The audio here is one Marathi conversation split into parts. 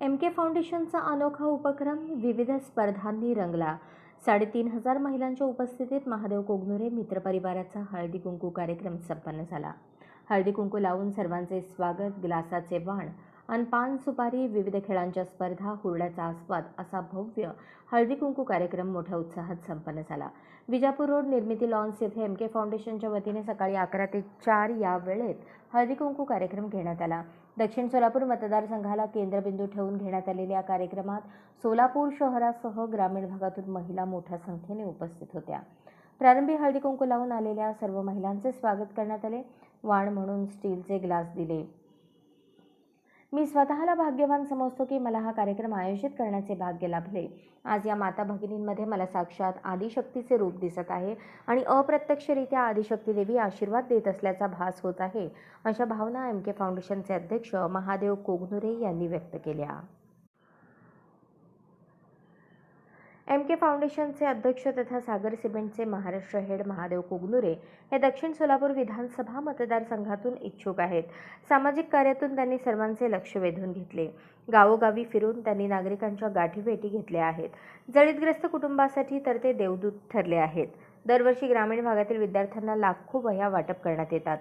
एम के फाउंडेशनचा अनोखा उपक्रम विविध स्पर्धांनी रंगला. साडेतीन हजार महिलांच्या उपस्थितीत महादेव कोगनुरे मित्रपरिवाराचा हळदी कुंकू कार्यक्रम संपन्न झाला. हळदी कुंकू लावून सर्वांचे स्वागत ग्लासाचे वाण आणि पान सुपारी विविध खेळांच्या स्पर्धा हुरड्याचा आस्वाद असा भव्य हळदी कुंकू कार्यक्रम मोठ्या उत्साहात संपन्न झाला. विजापूर रोड निर्मिती लॉन्स येथे एम के फाउंडेशनच्या वतीने सकाळी अकरा ते चार या वेळेत हळदी कुंकू कार्यक्रम घेण्यात आला. दक्षिण सोलापूर मतदारसंघाला केंद्रबिंदू ठेवून घेण्यात आलेल्या या कार्यक्रमात सोलापूर शहरासह ग्रामीण भागातून महिला मोठ्या संख्येने उपस्थित होत्या. प्रारंभी हळदी कुंकू लावून आलेल्या सर्व महिलांचे स्वागत करण्यात आले. वाण म्हणून स्टीलचे ग्लास दिले. मी स्वतःला भाग्यवान समजतो की मला हा कार्यक्रम आयोजित करण्याचे भाग्य लाभले. आज या माता भगिनींमध्ये मला साक्षात आदिशक्तीचे रूप दिसत आहे आणि अप्रत्यक्षरित्या आदिशक्ती देवी आशीर्वाद देत असल्याचा भास होत आहे अशा भावना एम के फाउंडेशनचे अध्यक्ष महादेव कोगनुरे यांनी व्यक्त केल्या. एम के फाउंडेशनचे अध्यक्ष तथा सागर सिमेंटचे महाराष्ट्र हेड महादेव कुगनुरे हे दक्षिण सोलापूर विधानसभा मतदारसंघातून इच्छुक आहेत. सामाजिक कार्यातून त्यांनी सर्वांचे लक्ष वेधून घेतले. गावोगावी फिरून त्यांनी नागरिकांच्या गाठीभेटी घेतल्या आहेत. जळीतग्रस्त कुटुंबासाठी तर ते देवदूत ठरले आहेत. दरवर्षी ग्रामीण भागातील विद्यार्थ्यांना लाखो वह्या वाटप करण्यात येतात.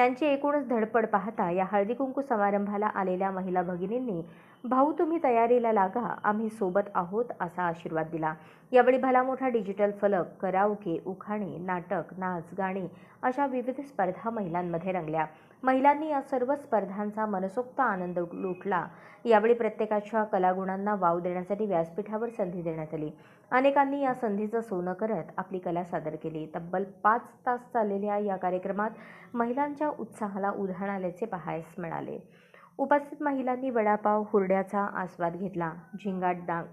त्यांची एकूणच धडपड पाहता या हळदीकुंकू समारंभाला आलेल्या महिला भगिनींनी भाऊ तुम्ही तयारीला लागा आम्ही सोबत आहोत असा आशीर्वाद दिला. यावेळी भला मोठा डिजिटल फलक कराओके उखाणे नाटक नाच गाणी अशा विविध स्पर्धा महिलांमध्ये रंगल्या. महिलांनी या सर्व स्पर्धांचा मनसोक्त आनंद लुटला. यावेळी प्रत्येकाच्या कलागुणांना वाव देण्यासाठी व्यासपीठावर संधी देण्यात आली. अनेकांनी या संधीचं सोनं करत आपली कला सादर केली. तब्बल पाच तास चाललेल्या या कार्यक्रमात महिलांच्या उत्साहाला उधाण आल्याचे पाहायस मिळाले. उपस्थित महिलांनी वडापाव हुरड्याचा आस्वाद घेतला. झिंगाट डांग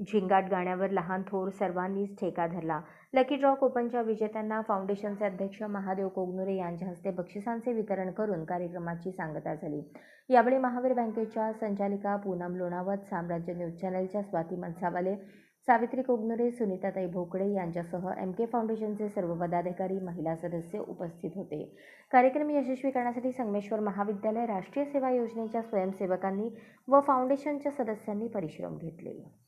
झिंगाट गाण्यावर लहान थोर सर्वांनीच ठेका धरला. लकी ड्रॉ कोपनच्या विजेत्यांना फाउंडेशनचे अध्यक्ष महादेव कोगनुरे यांच्या हस्ते बक्षिसांचे वितरण करून कार्यक्रमाची सांगता झाली. यावेळी महावीर बँकेच्या संचालिका पूनम लोणावत साम्राज्य न्यूज चॅनलच्या स्वाती मनसावाले सावित्री कोगनुरे सुनीताताई भोकडे यांच्यासह एम के फाउंडेशनचे सर्व पदाधिकारी महिला सदस्य उपस्थित होते. कार्यक्रम यशस्वी करण्यासाठी संगमेश्वर महाविद्यालय राष्ट्रीय सेवा योजनेच्या स्वयंसेवकांनी व फाउंडेशनच्या सदस्यांनी परिश्रम घेतले.